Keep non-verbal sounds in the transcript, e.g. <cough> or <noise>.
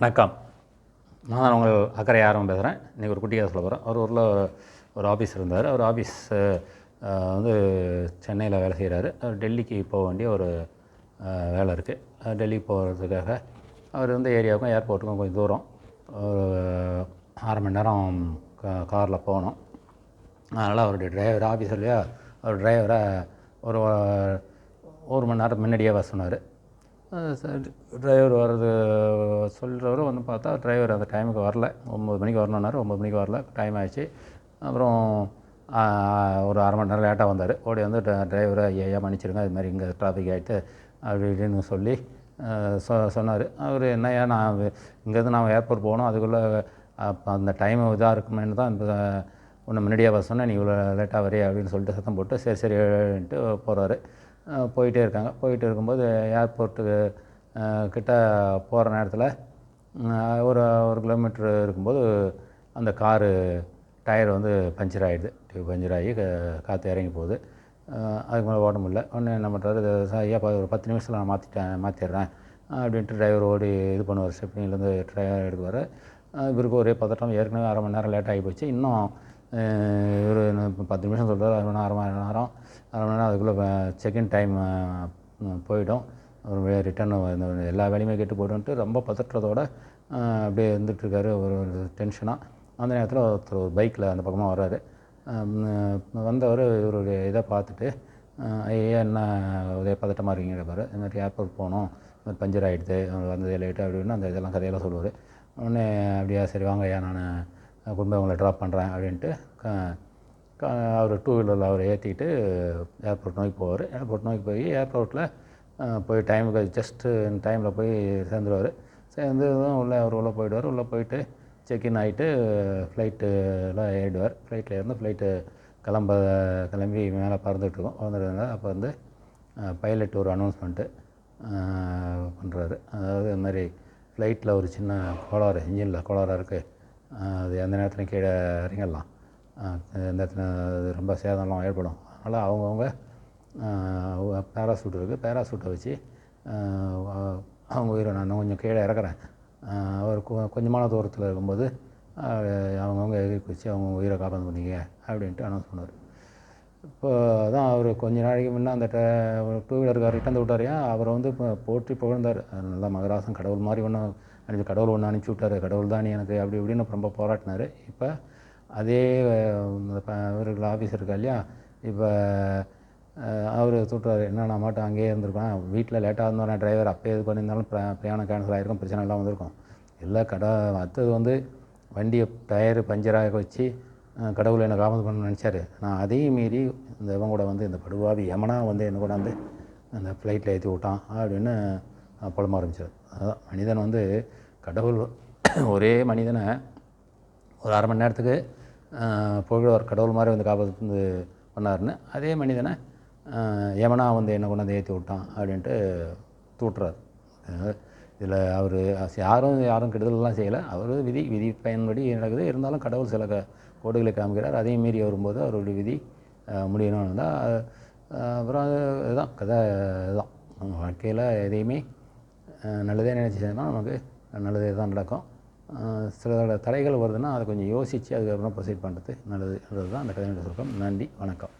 வணக்கம். நான் தான் உங்கள் அக்கறை யாரும் பேசுகிறேன் இன்றைக்கி ஒரு குட்டியாக சொல்ல போகிறேன் அவர் ஊரில் ஒரு ஆஃபீஸ் இருந்தார். அவர் ஆஃபீஸ் வந்து சென்னையில் வேலை செய்கிறாரு அவர் டெல்லிக்கு போக வேண்டிய ஒரு வேலை இருக்குது டெல்லி போகிறதுக்காக அவர் வந்து ஏரியாவுக்கும் ஏர்போர்ட்டுக்கும் கொஞ்சம் தூரம். ஒரு அரை மணி நேரம் காரில் போகணும். அதனால் அவருடைய டிரைவர் ஆஃபீஸர்லையா அவர் டிரைவரை ஒரு ஒரு மணி நேரம் முன்னாடியே வர சொன்னார். டிரைவர் வர்றது சொல்கிறவரும் வந்து பார்த்தா டிரைவர் அந்த டைமுக்கு வரல. ஒம்பது மணிக்கு வரணுன்னாரு ஒம்பது மணிக்கு வரல. டைம் ஆயிடுச்சு. அப்புறம் ஒரு அரை மணி நேரம் லேட்டாக வந்தார். ஓடி வந்து டிரைவரை ஐயா மன்னிச்சிருங்க. அது மாதிரி இங்கே டிராஃபிக் ஆகிட்டு அப்படி இப்படின்னு சொல்லி சொ சொன்னார். அவர் என்னையா நான் இங்கேருந்து நான் ஏர்போர்ட் போகணும். அதுக்குள்ளே அப்போ அந்த டைம் இதாக இருக்குமேனு தான் இந்த உன்னை முன்னாடியே வர சொன்னேன். நீ இவ்வளோ லேட்டாக வரைய? அப்படின்னு சொல்லிட்டு சத்தம் போட்டு சரி சரின்ட்டு போகிறாரு போயிட்டே இருக்காங்க. போயிட்டு இருக்கும்போது ஏர்போர்ட்டுக்கு கிட்ட போகிற நேரத்தில் ஒரு ஒரு கிலோமீட்ரு இருக்கும்போது அந்த காரு டயர் வந்து பஞ்சர் ஆகிடுது டியூப் பஞ்சர் ஆகி க- காற்று இறங்கி போகுது. அதுக்கு மேலே ஓட முடியல. உடனே என்ன பண்ணுறாரு ஐயா பா- ஒரு பத்து நிமிஷத்தில் நான் மாற்றிட்டேன் மாற்றிடுறேன் அப்படின்ட்டு டிரைவர் ஓடி இது பண்ணுவார். ஸ்டெப்னிலேருந்து டிரைவர் எடுக்குவார். இவருக்கு ஒரே பதட்டம். ஏற்கனவே அரை மணி நேரம் லேட் ஆகி போச்சு. இன்னும் இவர் பத்து நிமிஷம் சொல்கிறார் அரை மணி நேரம் அரை மணி நேரம். அரை மணி நேரம் அதுக்குள்ளே செகண்ட் டைம் போயிடும். ஒரு ரிட்டர்ன் எல்லா வேலையுமே கெட்டு போய்டும்ட்டு ரொம்ப பதற்றத்தோட அப்படியே இருந்துகிட்ருக்காரு. ஒரு டென்ஷனாக அந்த நேரத்தில் ஒருத்தர் ஒரு பைக்கில் அந்த பக்கமாக வர்றாரு. வந்தவர் இவருடைய இதை பார்த்துட்டு ஐயா என்ன ஒரே பதட்டமாக இருக்கீங்க பாரு. இந்த மாதிரி ஏர்போர்ட் போகணும். இந்த மாதிரி பஞ்சர் ஆகிடுது வந்ததே லேட்டு அப்படின்னு அந்த இதெல்லாம் கதையெல்லாம் சொல்லுவார். உடனே அப்படியா சரி வாங்க ஐயா நான் கொண்டு போய் ட்ராப் பண்ணுறேன் அப்படின்ட்டு அவர் டூ வீலரில் அவரை ஏற்றிக்கிட்டு ஏர்போர்ட் நோக்கி போவார். ஏர்போர்ட் நோக்கி போய் ஏர்போர்ட்டில் போய் டைமுக்கு ஜஸ்ட்டு டைமில் போய் சேர்ந்துருவார். சேர்ந்ததும் உள்ளே அவர் உள்ளே போயிடுவார். உள்ளே போயிட்டு செக்இன் ஆகிட்டு ஃப்ளைட்டில் ஏறிடுவார். ஃப்ளைட்டில் இருந்து ஃப்ளைட்டு கிளம்ப கிளம்பி மேலே பறந்துட்டுருக்கோம் பறந்துட்டு அப்போ வந்து பைலட் ஒரு அனௌன்ஸ்மெண்ட்டு பண்ணுறாரு அதாவது இந்த மாதிரி ஃப்ளைட்டில் ஒரு சின்ன கோளாறு இன்ஜினில் கோளாறாக இருக்குது அது எந்த நேரத்துலையும் கீழே இறங்கிடலாம் அஹ் எந்த நேரத்தில் அது ரொம்ப சேதம்லாம் ஏற்படும். அதனால் அவங்கவுங்க பேராசூட் இருக்குது பேராசூட்டை வச்சு அவங்க உயிரை நான் கொஞ்சம் கீழே இறக்குறேன். அவர் கொஞ்சமான தூரத்தில் இருக்கும்போது அவங்கவுங்க எகிரி வச்சு அவங்க உயிரை காப்பாந்து பண்ணிங்க அப்படின்ட்டு அனௌன்ஸ் பண்ணார் இப்போ தான் அவர் கொஞ்ச நாளைக்கு முன்னே அந்த டூ வீலருக்கார் ரிட்டன் விட்டாரியா? அவரை வந்து இப்போ போற்றி புகழ்ந்தார். நல்லா மகராசன் கடவுள் மாதிரி ஒன்று அனுப்பிச்சு கடவுள் ஒன்று அனுப்பிச்சி விட்டாரு கடவுள் தான் எனக்கு அப்படி இப்படின்னு ரொம்ப போராட்டினார். இப்போ அதே அஹ், இவர்கள் ஆஃபீஸ் இருக்கா இல்லையா? இப்போ அவர் சுட்டுறாரு என்ன நான் மாட்டோம் அங்கேயே இருந்திருப்பேன் வீட்டில் லேட்டாக இருந்தோம் டிரைவர் அப்போ இது பண்ணியிருந்தாலும் பிரயாணம் கேன்சல் ஆகிருக்கும் பிரச்சனை எல்லாம் வந்திருக்கும். இல்லை கடை அடுத்தது வந்து வண்டியை டயரு பஞ்சராக வச்சு அஹ், கடவுள் என்னை காமது பண்ண நினச்சாரு. நான் அதையும் மீறி இந்த இவன் கூட வந்து இந்த படுவாவி யமனா வந்து என்ன வந்து அந்த ஃப்ளைட்டில் ஏற்றி விட்டான் அப்படின்னு புலம்ப ஆரம்பிச்சார் அதான் மனிதன் வந்து கடவுள் <coughs> ஒரே மனிதனை ஒரு அரை மணி நேரத்துக்கு புகழ்வார் கடவுள் மாதிரி வந்து காப்பாற்று பண்ணாருன்னு அதே மனிதனை அஹ், யமனா வந்து என்ன கொண்டாந்து ஏற்றி விட்டான் அப்படின்ட்டு தூட்டுறார் இதில் அவர் யாரும் யாரும் கெடுதலெல்லாம் செய்யலை. அவர் விதி விதி பயன்படி நடக்குது. இருந்தாலும் கடவுள் சில க- கோடுகளை காமிக்கிறார். அதையும் மீறி வரும்போது அவருடைய விதி முடியணும்னு தான் அப்புறம் அது இதுதான் கதை இதுதான். வாழ்க்கையில் எதையுமே நல்லதே நினச்சி செய்யணும் நமக்கு நல்லதே தான் நடக்கும். சிலதோட தடைகள் வருதுன்னா அதை கொஞ்சம் யோசித்து அதுக்கப்புறம் ப்ரொசீட் பண்ணுறது நல்லதுன்றது தான் அந்த கதையோட சுருக்கம். நன்றி. வணக்கம்.